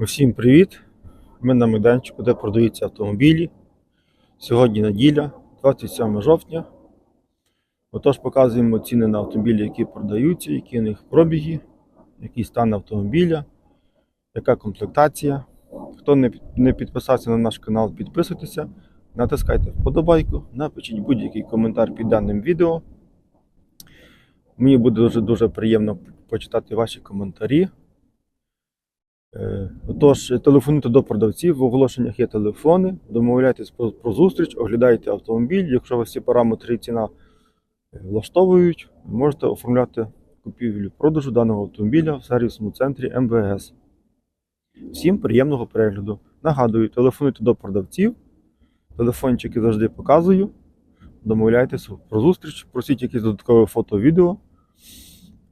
Усім привіт! Ми на майданчику, де продаються автомобілі. Сьогодні неділя, 27 жовтня. Отож, показуємо ціни на автомобілі, які продаються, які у них пробіги, який стан автомобіля, яка комплектація. Хто не підписався на наш канал, підписуйтеся, натискайте вподобайку, напишіть будь-який коментар під даним відео. Мені буде дуже дуже приємно почитати ваші коментарі. Е, Отож, телефонуйте до продавців, в оголошеннях є телефони, домовляйтесь про, зустріч, оглядайте автомобіль. Якщо вас всі параметри і ціна е, влаштовують, можете оформляти купівлю продажу даного автомобіля в сервісному центрі МВС. Всім приємного перегляду. Нагадую, телефонуйте до продавців, телефончики завжди показую. Домовляйтесь про зустріч, просіть якісь додаткові фото відео.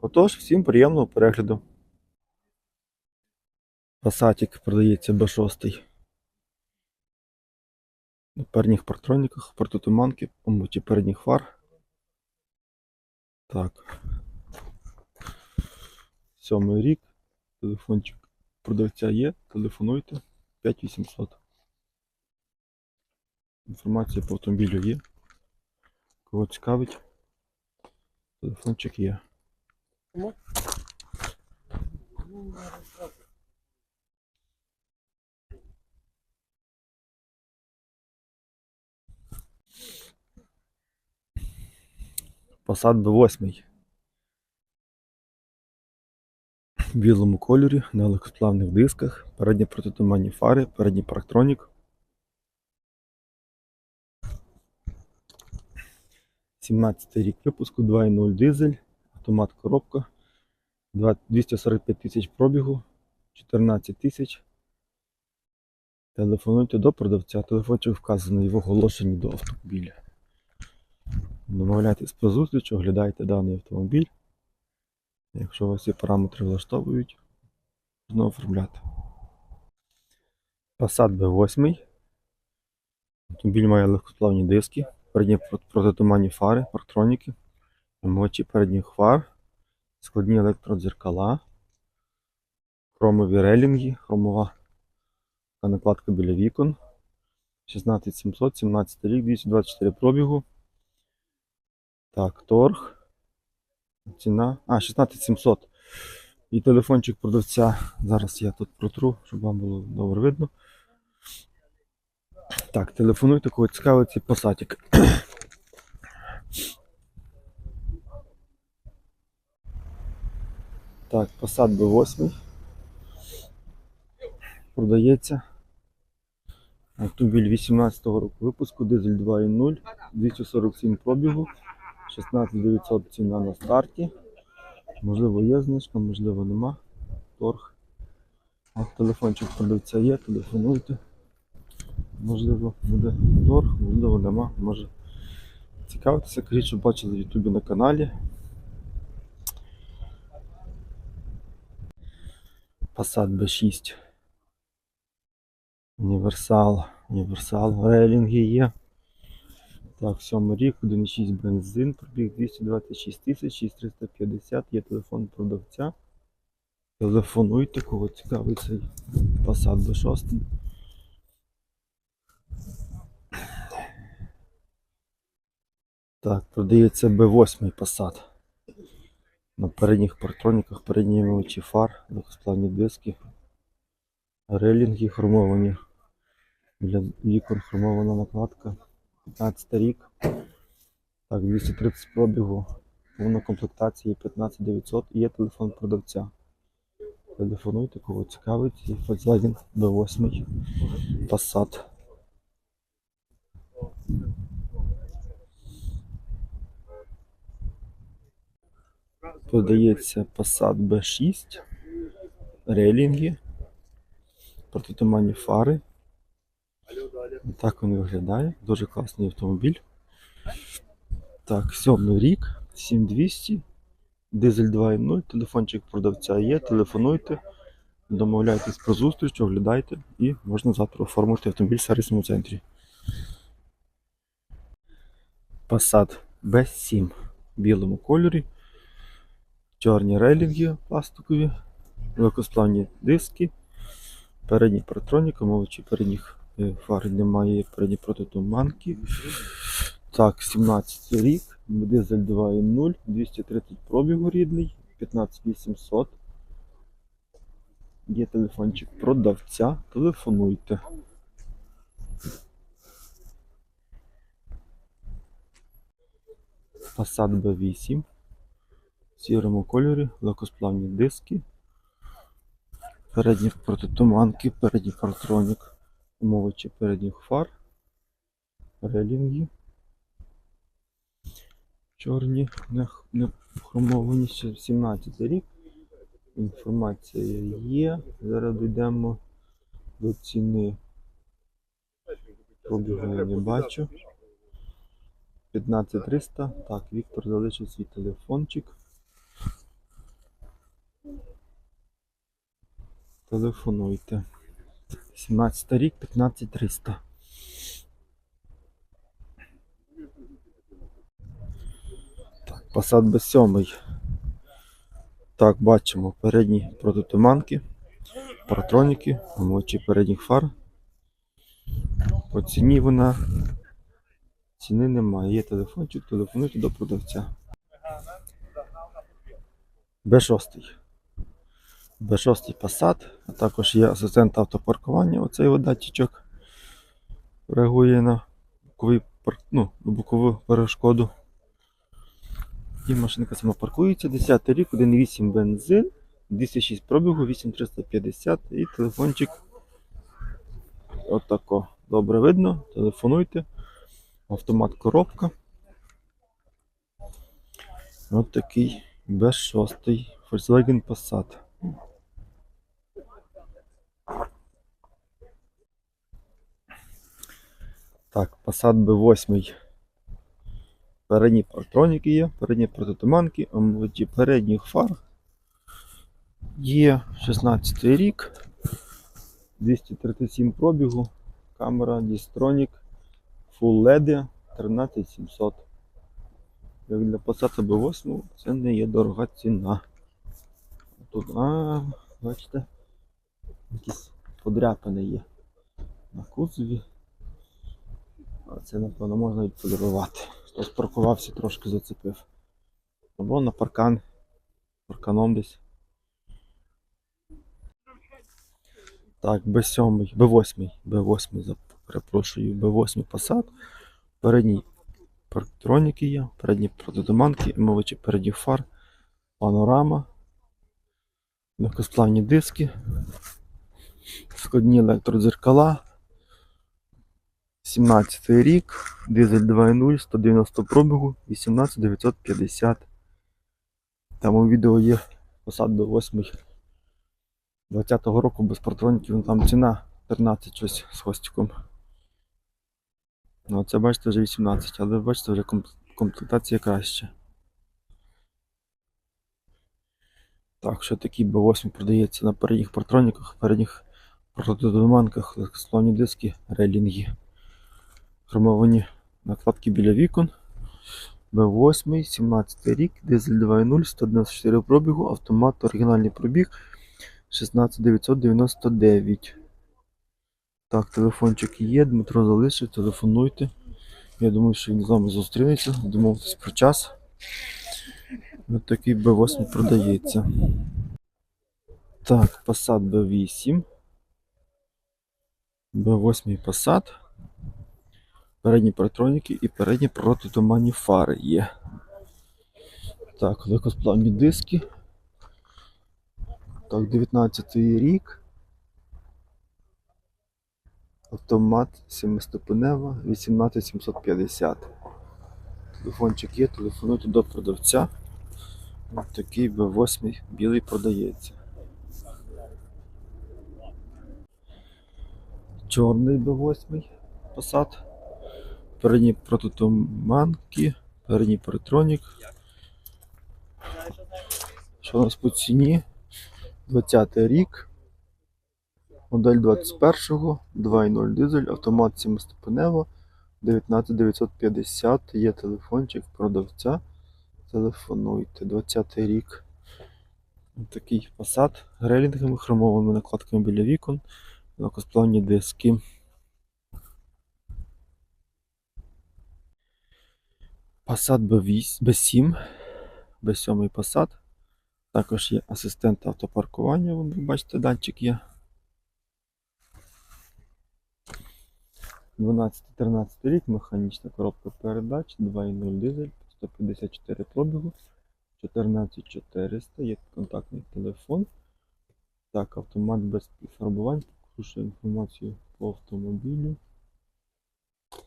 Отож, всім приємного перегляду. Пасатик продається B6. На передніх партроніках, протитуманки, помуті передніх фар. Так. Сьомий рік. Телефончик продавця є. Телефонуйте 5800. Інформація по автомобілю є. Кого цікавить? Телефончик є. Passat B8. В білому кольорі, на легкосплавних дисках, передні протитуманні фари, передній парктронік. 17 рік випуску, 2.0 дизель, автомат коробка, 245 тисяч пробігу, 14 тисяч. Телефонуйте до продавця, телефончик вказаний в оголошенні до автомобіля. Домовляйтесь про зустріч, оглядайте даний автомобіль. Якщо вас всі параметри влаштовують, можна оформляти. Passat B8. Автомобіль має легкосплавні диски, передні протитуманні фари, парктроніки, емочі передніх фар, складні електродзеркала, хромові релінги, хромова накладка біля вікон. 16700, 17 рік, 224 пробігу. Так, торг. Ціна. А, 16700. І телефончик продавця. Зараз я тут протру, щоб вам було добре видно. Так, телефонуйте, кого цікавить цей посадик. Так, посад B8. Продається. Автомобіль 18 року випуску, дизель 2.0, 247 пробігу, 16900 ціна на старті. Можливо, є знижка, можливо, нема. Торг. От телефончик продавця є, телефонуйте. Можливо, буде торг, можливо, нема. Може цікавитися, кажіть, що бачили в Ютубі на каналі. Passat B6. Універсал, універсал, рейлінги є. Так, сьомий рік, 1,6 бензин, пробіг 226 тисяч, 6350, є телефон продавця. Телефонуйте, кого цікавий цей Passat B6. Так, продається B8 Passat. На передніх партроніках, передні мовчі фар, легкосплавні диски, релінги хромовані. Для вікон хромована накладка. 15 рік. Так, 230 пробігу. Повна комплектація 15900 і є телефон продавця. Телефонуйте, кого цікавить, і Volkswagen B8 Passat. Подається Passat B6, рейлінги, протитуманні фари. Так він виглядає. Дуже класний автомобіль. Так, сьомий рік, 7200, дизель 2.0, телефончик продавця є, телефонуйте, домовляйтесь про зустріч, оглядайте. І можна завтра оформити автомобіль в сервісному центрі. Passat B7 в білому кольорі, чорні рейлінги пластикові, легкосплавні диски, Передній протронік, мовичі передніх фар немає, передні протитуманки. Так, 17 рік, дизель 2.0, 230 пробігу рідний, 15800. Є телефончик продавця, телефонуйте. Passat B8 в сірому кольорі, легкосплавні диски, передні протитуманки, передній фартронік, умовичі передніх фар, релінги. Чорні, не, хромовані, ще 17 рік. Інформація є. Зараз дійдемо до ціни. Пробігу не бачу. 15300. Так, Віктор залишив свій телефончик. Телефонуйте. 17 рік, 15300. Так, Passat B7. Так, бачимо передні протитуманки, паратроніки, мочі передніх фар. По ціні вона ціни немає. Є телефончик, телефонуйте до продавця. Б6. Б6 Passat, а також є асистент автопаркування. Оцей от датчичок реагує на боковий, ну, бокову перешкоду. І машинка сама паркується. 10 рік, 1.8 бензин, 206 пробігу, 8350 і телефончик. Отако. Добре видно. Телефонуйте. Автомат коробка. От такий B6 Volkswagen Passat. Так, Passat B8. Передні партроніки є, передні протитуманки, омовиті передніх фар. Є 16 рік, 237 пробігу, камера Distronic Full LED 13700. Як для Passat B8 це не є дорога ціна. Тут, а, бачите, якісь подряпини є на кузові. А це, напевно, можна відполірувати. Хтось паркувався, трошки зацепив. Або на паркан. Парканом десь. Так, Б7, Б8, Б8, перепрошую, Б8 Passat. Передній парктроніки є, передні протитуманки, мовичі передніх фар, панорама, легкосплавні диски, складні електродзеркала. 17 рік, дизель 2.0, 190 пробігу, 18950. Там у відео є посад до 8 20-го року без патронників, ну, там ціна 13 щось з хвостиком. Ну, це бачите вже 18, але бачите, вже комплектація краща. Так, що такий B8 продається на передніх патронниках, передніх протидуманках, легкосплавні диски, релінги. Хромовані накладки біля вікон. Б8, 17 рік, дизель 2.0, 194 пробігу, автомат, оригінальний пробіг 16999. Так, телефончик є, Дмитро залишив, телефонуйте. Я думаю, що він з вами зустрінеться, домовитись про час. Ось такий B8 продається. Так, Passat B8. B8 Passat. Передні паратроніки і передні протитуманні фари є. Так, легкосплавні диски. Так, 19 рік. Автомат 7-ступенева 18750. Телефончик є, телефонуйте до продавця. Ось такий B8 білий продається. Чорний B8 Passat. Передні протитуманки, передній паратронік. Що у нас по ціні? 20 рік. Модель 21-го, 2.0 дизель, автомат 7-ступенева, 19950. Є телефончик продавця. Телефонуйте. 20 рік. Такий Passat з рейлінгами, хромовими накладками біля вікон, легкосплавні диски. Passat B8, B7, B7 Passat. Також є асистент автопаркування, вон, ви бачите, датчик є. 12-13 рік, механічна коробка передач, 2.0 дизель, 154 пробігу, 14400, є контактний телефон. Так, автомат без фарбувань, покажу інформацію по автомобілю.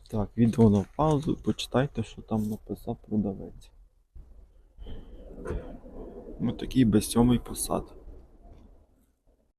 Так, відео на паузу, почитайте, що там написав продавець. Ось такий без сьомий посад.